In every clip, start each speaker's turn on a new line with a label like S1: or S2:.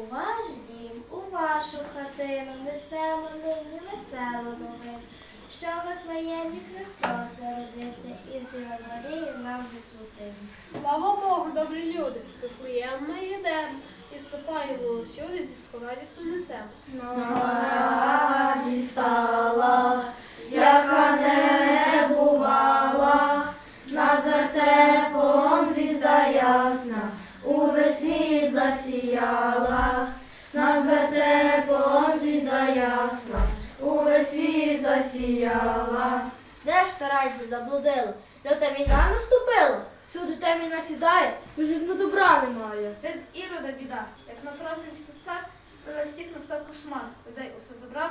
S1: У ваш дім, у вашу хатину несемо нині веселу новину, що в Вифлеємі Христос народився і з Дівою Марією нам відплатився.
S2: Слава Богу, добрі люди, Софієм ми йдемо і ступаємо всюди зі радістю несемо.
S3: Радість стала, засіяла, над вертепом звізда ясна, увесь світ засіяла. Де ж та радість заблудила? Люта війна наступила, всюди темі сідає, вже ну добра немає.
S4: Це ірода біда. Як на тросі цар, то на всіх настав кошмар. Людей усе забрав,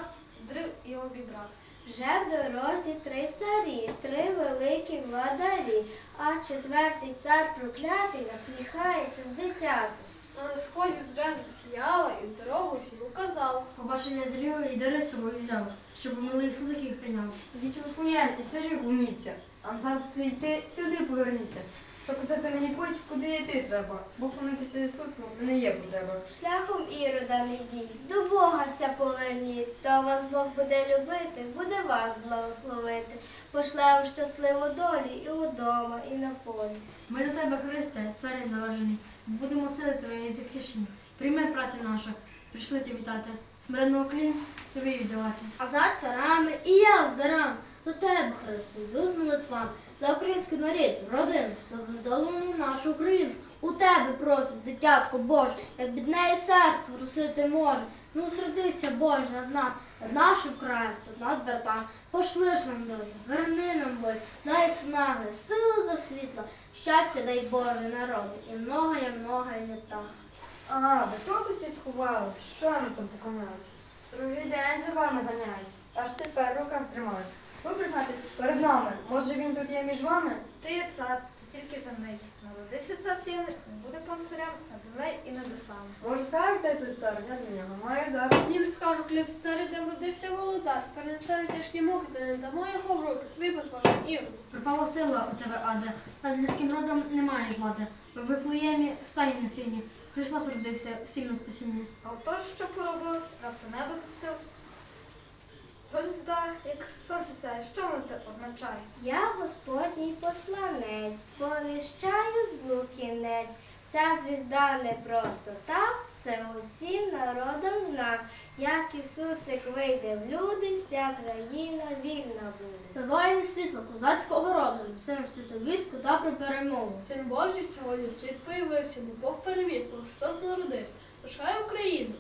S4: дрив і обібрав.
S1: Вже в дорозі три царі, три великі владарі, а четвертий цар проклятий насміхається з дитятом.
S2: На сході зоря засіяла і дорогу всім указала.
S3: Побачення зрів і дари з собою взяв, щоб милий Ісус який прийняв.
S5: Ідіть у фуєн і царю клоніться, а назад ти йти сюди поверніться. Показати мені путь, куди йти треба, бо клонитися Ісусу не є потреба.
S1: Шляхом ірода не йдіть, до Бога ся поверніть, то вас Бог буде любити, буде вас благословити. Пошле вам щасливу долі і удома, і на полі.
S3: Ми до тебе, Христе, царі народжений, будемо сили твої захищені. Прийми працю нашу, прийшли тебе вітати, смиренного клін тобі віддавати.
S1: А за царами і я з дарами до тебе, Христе, йду з молитвами, за український народ, родину, за бездолену нашу Україну. У тебе просить, дитятко Боже, як від неї серце просити може. Ну, срадися, Боже, над нами, над нашим краєм та над братами. Пошли ж нам долю, верни нам боль, дай снаги, силу за світло, щастя дай Боже народу, і многое, многое літа.
S5: А, ви тут усі сховали, що ми там поконалися? Другий день за вами ганяюсь, аж тепер в руках тримаю. Ви признатись перед нами, може він тут є між вами?
S4: Ти є цар, ти тільки земний. Народився цар дивний, не буде панцирем над землею і небесами.
S5: Може скажете той цар, я до нього маю дар.
S2: Ні, не скажу, хліб царі, де вродився володар. Перенесе від тяжкі муки, та не дамо його в руки, тобі безбожен іроду.
S3: Пропала сила у тебе, Аде, над людським родом немає влади. В Вифлеємі стані на сіні. Христос родився всім на спасіння.
S4: А то, що поробилось, раптом небо застилось. То звізда, як сонце сяє, що воно те означає?
S1: Я Господній посланець, сповіщаю злу кінець. Ця звізда не просто так, це усім народам знак. Як Ісусик вийде в люди, вся країна вільна буде.
S3: Воїни світло козацького роду, несемо світовіську та про перемогу.
S2: Син Божий сьогодні світ появився, бо Бог переміг, бо Христос народився. Пишає Україну,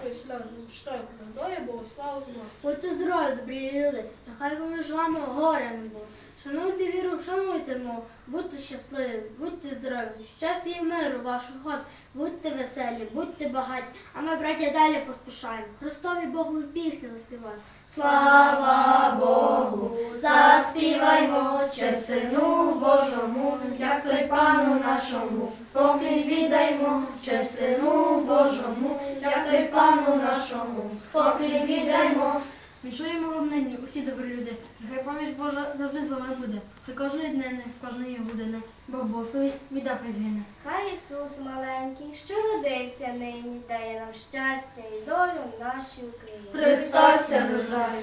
S2: свої сльози, штойку надоє, бо славу зносить.
S3: Будьте здорові, добрі люди, нехай поміж вами горя не було. Шануйте віру, шануйте мову, будьте щасливі, будьте здорові, щастя і миру вашу ход, будьте веселі, будьте багаті, а ми, браття, далі поспішаємо. Христові Богу пісню заспіваємо. Слава Богу, заспіваймо, честь Сину Божому, як той пану нашому, поклін віддаймо, честь Сину Божому, як той пану нашому, поклін віддаймо. Вінчуємо вам нині усі добрі люди. Нехай поміж Божа завжди з вами буде. Хай кожної днини, кожної години, Бог благословить, біда хай згине.
S1: Хай Ісус маленький, що родився нині, дає нам щастя і долю в нашій Україні.
S3: Христос рождає.